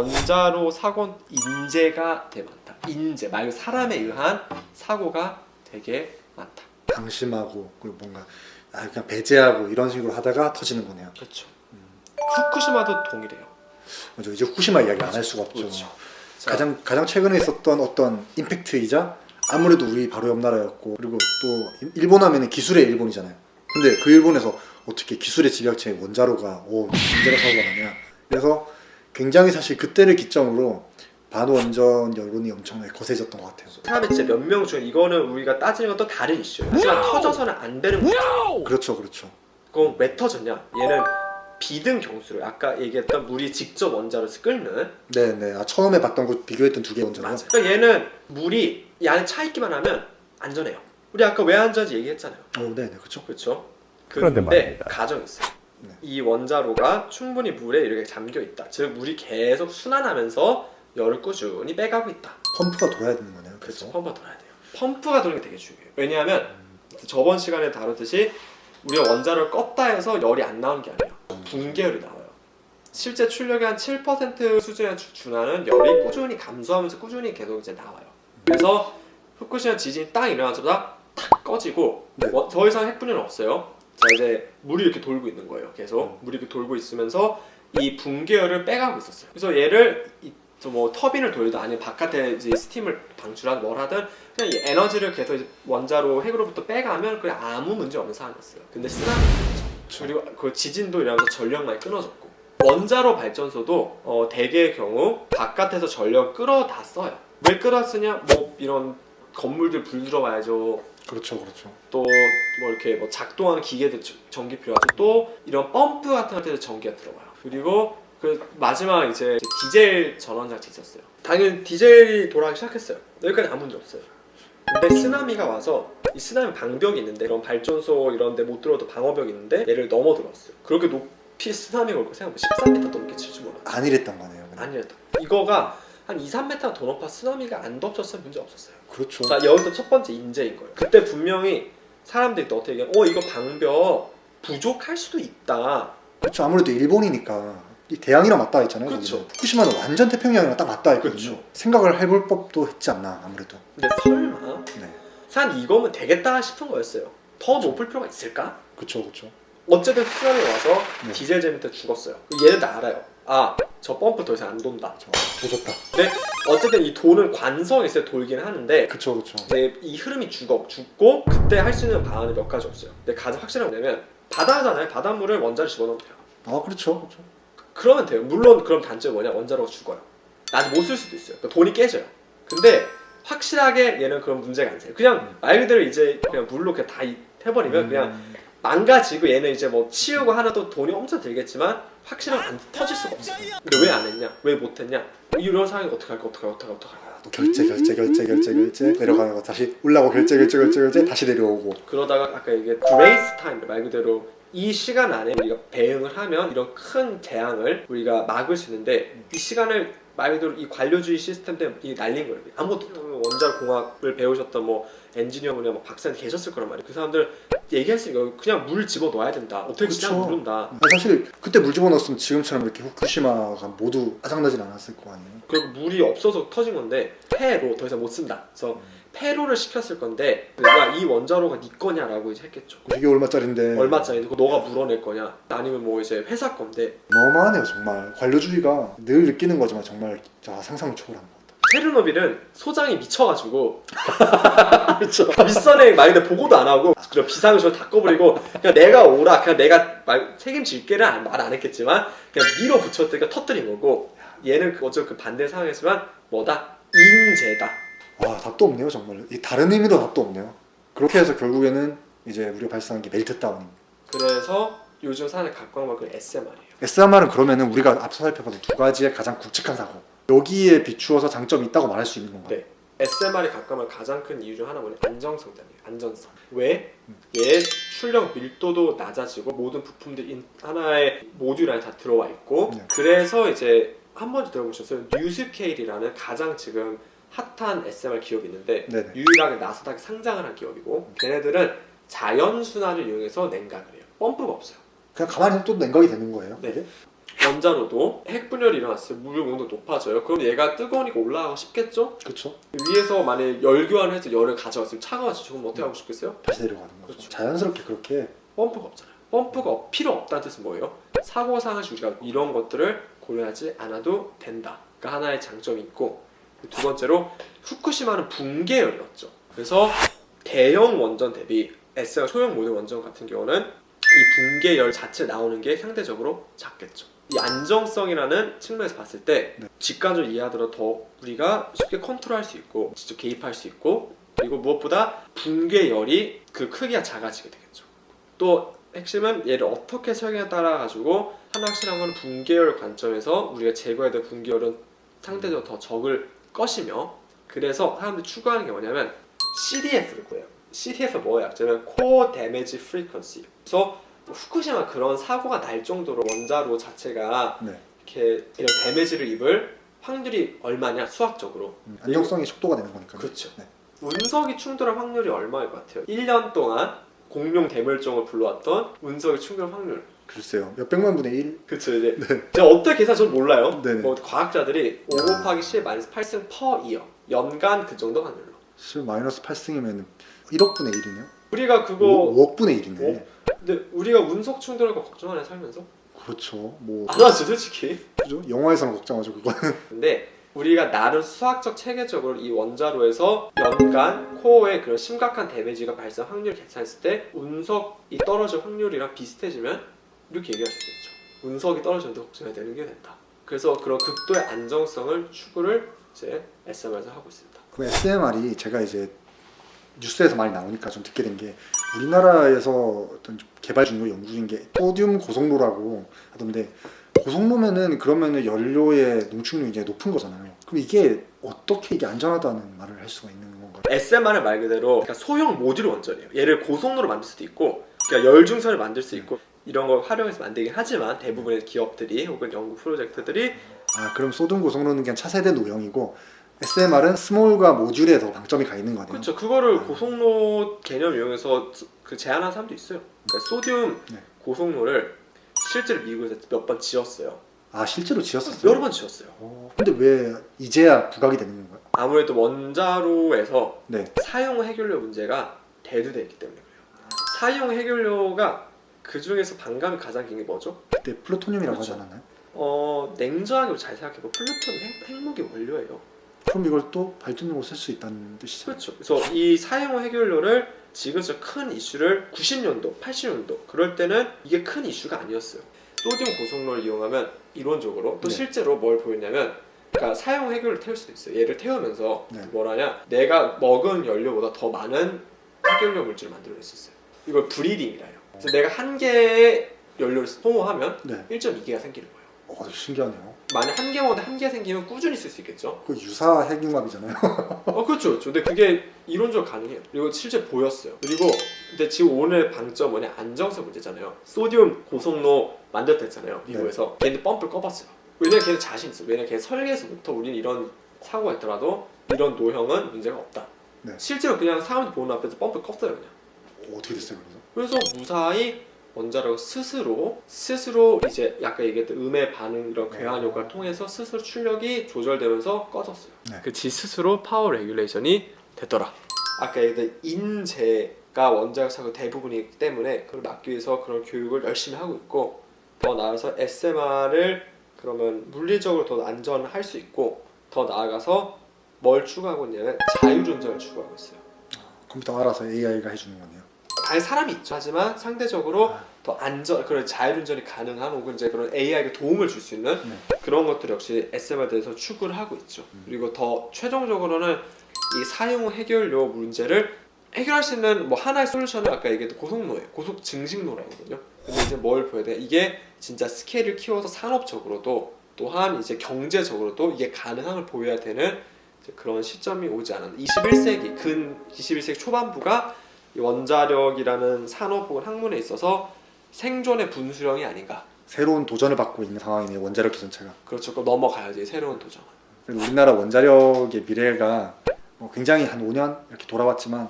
원자로 사고 인재가 되게 많다. 인재 말고 사람에 의한 사고가 되게 많다. 방심하고 그리고 뭔가 아 그냥 배제하고 이런 식으로 하다가 터지는 거네요. 그렇죠. 후쿠시마도 동일해요. 먼저 이제 후쿠시마 이야기 안 할 수가 없죠. 그렇죠. 자, 가장 가장 최근에 있었던 어떤 임팩트이자 아무래도 우리 바로 옆 나라였고 그리고 또 일- 일본 하면은 기술의 일본이잖아요. 근데 그 일본에서 어떻게 기술의 집약체인 원자로가 오 원자로 사고가 나냐. 그래서 굉장히 사실 그때를 기점으로 반원전 여론이 엄청나게 거세졌던 것 같아요. 사람이 진짜 몇 명 중에 이거는 우리가 따지는 건 또 다른 이슈예요. 하지만 터져서는 안 되는 문제. 그렇죠, 그렇죠. 그건 왜 터졌냐? 얘는 비등 경수를 아까 얘기했던 물이 직접 원자로서 끓는 네, 네. 아, 처음에 봤던 거 비교했던 두 개 원자로. 맞아. 그러니까 얘는 물이 이 안에 차 있기만 하면 안전해요. 우리 아까 왜 안전한지 얘기했잖아요. 어, 네, 네, 그렇죠. 그렇죠? 그런데 말입니다. 가정이 있어요. 네. 이 원자로가 충분히 물에 이렇게 잠겨 있다. 즉 물이 계속 순환하면서 열을 꾸준히 빼가고 있다. 펌프가 돌아야 되는 거네요. 그렇죠. 그래서 펌프가 돌아야 돼요. 펌프가 도는 게 되게 중요해요. 왜냐하면 저번 시간에 다뤘듯이 우리가 원자로를 껐다 해서 열이 안 나오는 게 아니에요. 붕괴열이 나와요. 실제 출력의 한 7% 수준의 주- 준하는 열이 꾸준히 감소하면서 꾸준히 계속 이제 나와요. 그래서 후쿠시마 지진이 딱 일어나자마자 탁 꺼지고 네. 원- 더 이상 핵분열은 없어요. 자 이제 물이 이렇게 돌고 있는 거예요. 계속 물이 이렇게 돌고 있으면서 이 붕괴열을 빼가고 있었어요. 그래서 얘를 이- 저뭐 터빈을 돌리든 아니면 바깥에 이제 스팀을 방출하든 뭘 하든 그냥 이 에너지를 계속 원자로 핵으로부터 빼가면 그게 아무 문제 없는 상황이었어요. 근데 쓰나미 그리고 그 지진도 일어나면서 전력망이 끊어졌고 원자로 발전소도 어, 대개의 경우 바깥에서 전력 끌어다 써요. 왜 끌어 쓰냐? 뭐 이런 건물들 불 들어와야죠. 그렇죠, 그렇죠. 또 뭐 이렇게 뭐 작동하는 기계들 저- 전기 필요하고 또 이런 펌프 같은 것들도 전기가 들어와요. 그리고 그 마지막 이제 디젤 전원 장치 있었어요. 당연히 디젤이 돌아가기 시작했어요. 여기까지 아무 문제 없어요. 근데 쓰나미가 와서 이 쓰나미 방벽이 있는데 이런 발전소 이런 데 못 들어도 방어벽이 있는데 얘를 넘어 들어왔어요. 그렇게 높이 쓰나미가 올거 생각해보면 13m 넘게 칠 줄 몰라. 안일했던 거네요. 그냥. 아니었다. 이거가 한 2, 3m 더 높아 쓰나미가 안 덮쳤으면 문제 없었어요. 그렇죠. 자 여기서 첫 번째 인재인 거예요. 그때 분명히 사람들이 또 어떻게 얘기해? 어 이거 방벽 부족할 수도 있다. 그렇죠. 아무래도 일본이니까 이 대양이랑 맞닿아 있잖아요. 그렇죠. 후쿠시마는 완전 태평양이랑 딱 맞닿아 있거든요. 그렇죠. 생각을 해볼 법도 했지 않나 아무래도. 근데 설마 네. 산 이거면 되겠다 싶은 거였어요. 더 높을 필요가 있을까? 그렇죠, 그렇죠. 어쨌든 쓰나미 와서 네. 디젤 제미 때 죽었어요. 얘는 다 알아요. 아 저 펌프 더 이상 안 돈다. 저 조졌다. 근데 어쨌든 이 돈은 관성이 있어야 돌긴 하는데 그렇죠, 그렇죠. 이제 이 흐름이 죽어 죽고 그때 할 수 있는 방안이 몇 가지 없어요. 근데 가장 확실한 건 뭐냐면 바다잖아요. 바닷물을 원자로 집어넣으면 돼요. 아, 그렇죠, 그렇죠. 그러면 돼요. 물론 그럼 단점이 뭐냐? 원자로가 죽어요. 나중에 못 쓸 수도 있어요. 그러니까 돈이 깨져요. 근데 확실하게 얘는 그런 문제가 안 생겨요. 그냥 말 그대로 이제 그냥 물로 그냥 다 이- 해버리면 그냥 음, 망가지고 얘는 이제 뭐 치우고 하나도 돈이 엄청 들겠지만 확실하게 안 터질 수가 없어요. 근데 왜 안 했냐? 왜 못했냐? 이런 상황이 어떻게 할까? 어떻게? 어떻게? 어떻게 할까? 또 결제, 결제, 결제, 결제, 결제 내려가는 거 다시 올라고 결제, 결제, 결제, 결제 다시 내려오고. 그러다가 아까 얘기한 그레이스 타임 말 그대로 이 시간 안에 우리가 배응을 하면 이런 큰 재앙을 우리가 막을 수 있는데 이 시간을 말 그대로 이 관료주의 시스템 때문에 이 날린 거예요. 아무것도 없다. 원자력 공학을 배우셨던 뭐 엔지니어분이나 뭐 박사님 계셨을 거란 말이에요. 그 사람들 얘기했으니까 그냥 물 집어 넣어야 된다. 어떻게. 그냥 모른다. 아, 사실 그때 물 집어 넣었으면 지금처럼 이렇게 후쿠시마가 모두 아장나진 않았을 거 아니에요. 그리고 물이 없어서 터진 건데 폐로 더 이상 못 쓴다. 그래서 폐로를 시켰을 건데 내가 이 원자로가 네 거냐라고 이제 했겠죠. 이게 얼마짜린데? 얼마짜리 그거 너가 물어낼 거냐? 아니면 뭐 이제 회사 건데 어마어마하네요 정말 관료주의가 늘 느끼는 거지만 정말 자, 상상을 초월한 것 같다. 체르노빌은 소장이 미쳐가지고 그렇죠. 윗선에 만약에 보고도 안 하고 그런 비상을 저다 꺼버리고 그냥 내가 오라 그냥 내가 말, 책임질게를 말안 했겠지만 그냥 밀어붙였으니까 터뜨린 거고 얘는 그 어쩌면 그 반대 상황이지만 뭐다 인재다 와 답도 없네요 정말. 이 다른 의미로 답도 없네요. 그렇게 해서 결국에는 이제 우리가 발생한 게 멜트 다운입니다. 그래서 요즘 사는 각광막은 SMR이에요 SMR은 그러면은 우리가 앞서 살펴봤던 두 가지의 가장 굵직한 사고 여기에 비추어서 장점이 있다고 말할 수 있는 건가요? 네. SMR이 각광을 가장 큰 이유 중 하나는 안정성 때문에 안전성 왜? 얘 출력 밀도도 낮아지고 모든 부품들이 인- 하나의 모듈 안에 다 들어와 있고 네. 그래서 이제 한 번도 들어보셨어요? 뉴스케일이라는 가장 지금 핫한 SMR 기업이 있는데 네네. 유일하게 나스닥에 상장을 한 기업이고 걔네들은 자연 순환을 이용해서 냉각을 해요 펌프가 없어요 그냥 가만히 또 냉각이 되는 거예요. 네. 원자로도 핵 분열이 일어났어요. 물 온도 높아져요. 그럼 얘가 뜨거우니까 올라가고 싶겠죠? 그렇죠. 위에서 만약에 열 교환을 해서 열을 가져갔으면 차가워지죠. 그럼 어떻게 하고 싶겠어요? 다시 내려가는 거죠. 그렇죠. 자연스럽게 그렇게 펌프가 없잖아요. 펌프가 없- 필요 없다는 뜻은 뭐예요? 사고상을 우리가 이런 것들을 고려하지 않아도 된다. 그 하나의 장점이 있고 두 번째로 후쿠시마는 붕괴열이었죠. 그래서 대형 원전 대비 S가 소형 모델 원전 같은 경우는 이 붕괴열 자체 나오는 게 상대적으로 작겠죠. 이 안정성이라는 측면에서 봤을 때 네. 직관적으로 이해하더라도 더 우리가 쉽게 컨트롤할 수 있고 직접 개입할 수 있고 그리고 무엇보다 붕괴열이 그 크기가 작아지게 되겠죠. 또 핵심은 얘를 어떻게 설계에 따라 가지고 하나 확실한 건 붕괴열 관점에서 우리가 제거해야 될 붕괴열은 상대적으로 더 적을 것이며 그래서 사람들이 추구하는 게 뭐냐면 CDF를 구해요. CDF 뭐의 약자면 Core Damage Frequency. 그래서 후쿠시마 그런 사고가 날 정도로 원자로 자체가 네. 이렇게 이런 데미지를 입을 확률이 얼마냐 수학적으로 음, 안정성이 속도가 되는 거니까. 그렇죠. 네. 운석이 충돌할 확률이 얼마일 것 같아요? 1년 동안 공룡 대멸종을 불러왔던 운석의 충돌 확률. 글쎄요. 몇 백만 분의 1? 그쵸 이제 제가 어떻게 계산 전 몰라요. 네네. 뭐 과학자들이 5 곱하기 10 마이너스 8승 퍼 이어 연간 그 정도 확률로. 10 마이너스 8승이면 1억 분의 1이네요. 우리가 그거 5, 억 분의 1이네. 오? 근데 우리가 운석 충돌할 거 걱정하냐 살면서? 그렇죠. 뭐 안 하죠 솔직히. 그죠? 영화에서는 걱정하죠 그거는. 근데 우리가 나름 수학적 체계적으로 이 원자로에서 연간 코어에 그런 심각한 데미지가 발생 확률 계산했을 때 운석이 떨어질 확률이랑 비슷해지면 이렇게 얘기할 수 있겠죠. 운석이 떨어지는데 걱정해야 되는 게 된다. 그래서 그런 극도의 안정성을 추구를 이제 SMR에서 하고 있습니다. 그 SMR이 제가 이제 뉴스에서 많이 나오니까 좀 듣게 된 게 우리나라에서 어떤 좀 개발 중이고 연구 중인 게 소듐 고속로라고 하던데 고속로면은 그러면은 연료의 농축률이 이제 높은 거잖아요. 그럼 이게 어떻게 이게 안전하다는 말을 할 수가 있는 건가요? SMR은 말 그대로 그러니까 소형 모듈 원전이에요. 얘를 고속로로 만들 수도 있고, 그러니까 열중선을 만들 수 있고 이런 걸 활용해서 만들긴 하지만 대부분의 기업들이 혹은 연구 프로젝트들이 아 그럼 소듐 고속로는 그냥 차세대 노형이고 SMR은 스몰과 모듈에 더 방점이 가 있는 거네요. 그렇죠. 그거를 고속로 개념 이용해서 그 제안한 사람도 있어요. 그러니까 소듐 네. 고속로를 실제로 미국에서 몇 번 지었어요. 아 실제로 지었었어요? 여러 번 지었어요. 어, 근데 왜 이제야 부각이 되는 건가요? 아무래도 원자로에서 네. 사용 해결료 문제가 대두되어 있기 때문에 그래요. 사용 해결료가 그 중에서 반감이 가장 긴 게 뭐죠? 그때 플루토늄이라고 그렇죠. 하지 않았나요? 어 냉정하게 잘 생각해보면 플루톤 핵, 핵무기 원료예요. 그럼 이걸 또 발전용으로 쓸 수 있다는 뜻이죠. 그렇죠. 그래서 이 사용 해결료를 지금서 큰 이슈를 90년도, 80년도 그럴 때는 이게 큰 이슈가 아니었어요. 소듐 고속로를 이용하면 이론적으로 또 네. 실제로 뭘 보였냐면 그러니까 사용 해결을 태울 수도 있어요. 얘를 태우면서 네. 뭐라냐 내가 먹은 연료보다 더 많은 해결료 물질을 만들어냈었어요. 이걸 브리딩이라 해요. 그래서 내가 한 개의 연료를 소모하면 네. 1.2개가 생기는 거예요. 어, 신기하네요. 만약 한개 먹는데 한개 생기면 꾸준히 쓸 수 있겠죠. 그 유사 핵융합이잖아요. 어 그렇죠. 그렇죠. 근데 그게 이론적으로 가능해요. 그리고 실제 보였어요. 그리고 근데 지금 오늘 방점 뭐냐 안정성 문제잖아요. 소듐 고속로 만들었다 했잖아요. 미국에서 걔네 펌프를 꺼봤어요. 왜냐면 걔네 자신 있어. 왜냐면 걔 설계에서부터 우리는 이런 사고가 있더라도 이런 노형은 문제가 없다. 네. 실제로 그냥 사람들 보는 앞에서 펌프를 껐어요 그냥. 어, 어떻게 됐어요 그래서? 그래서 무사히 원자력 스스로 스스로 이제 아까 얘기했던 음의 반응 이런 괴한 효과를 통해서 스스로 출력이 조절되면서 꺼졌어요. 네. 그 지 스스로 파워 레귤레이션이 됐더라. 아까 얘기했던 인재가 원자력 사고 대부분이기 때문에 그걸 막기 위해서 그런 교육을 열심히 하고 있고 더 나아가서 SMR을 그러면 물리적으로 더 안전할 수 있고 더 나아가서 뭘 추구하고 있냐면 자율운전을 추구하고 있어요. 컴퓨터가 알아서 AI가 해주는 거네요. 당연히 사람이 있죠. 하지만 상대적으로 아. 더 안전 그런 자율운전이 가능한 혹은 이제 그런 AI가 도움을 줄 수 있는 네. 그런 것들 역시 SMR에 대해서 추구를 하고 있죠. 음. 그리고 더 최종적으로는 이 사용 해결료 문제를 해결할 수 있는 뭐 하나의 솔루션은 아까 얘기했던 고속로예요. 고속 증식로라거든요. 근데 이제 뭘 보여야 돼? 이게 진짜 스케일을 키워서 산업적으로도 또한 이제 경제적으로도 이게 가능함을 보여야 되는 그런 시점이 오지 않았나. 21세기 근 21세기 초반부가 이 원자력이라는 산업 혹은 학문에 있어서 생존의 분수령이 아닌가. 새로운 도전을 받고 있는 상황이네요. 원자력 기전체가. 그렇죠. 그럼 넘어가야지 새로운 도전. 우리나라 원자력의 미래가 어, 굉장히 한 5년 이렇게 돌아왔지만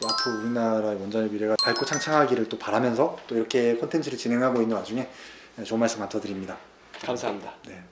또 앞으로 우리나라의 원자력 미래가 밝고 창창하기를 또 바라면서 또 이렇게 콘텐츠를 진행하고 있는 와중에 네, 좋은 말씀 감사드립니다. 감사합니다. 네.